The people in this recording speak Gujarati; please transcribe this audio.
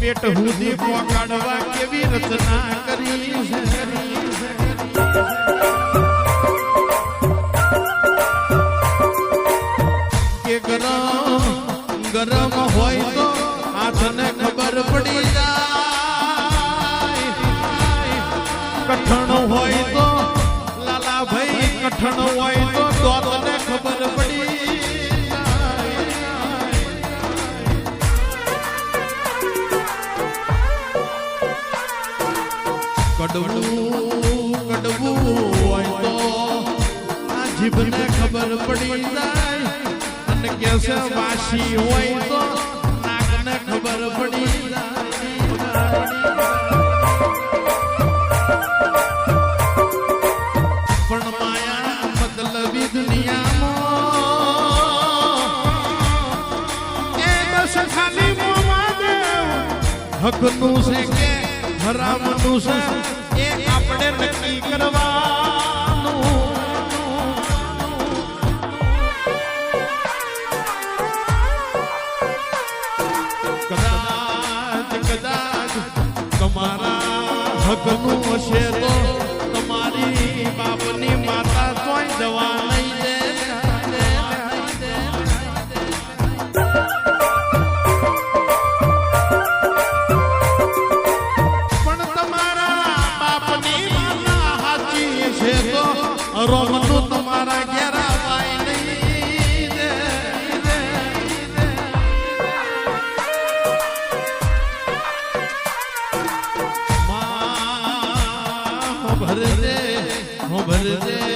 પેટ હુદી પોકાડવા કેવી રચના કરી કે ગરમ ગરમ હોય તો હાથને ખબર પડી જાય. કઠણ હોય તો લાલા ભાઈ કઠણ હોય કડવું કડવું આ જીભને ખબર પડી જાય. અને કેસે વાસી હોય તો નાકને ખબર પડી જાય. પણ માયા મતલબી દુનિયામાં કે હરામનું છે એ આપણે નક્કી કરવાનું. કદાચ કદાચ તમારા હકનું હશે તો તમારી બાપની રોમનું તમારા ઘેર આવાય નહીં ભર દે હો ભર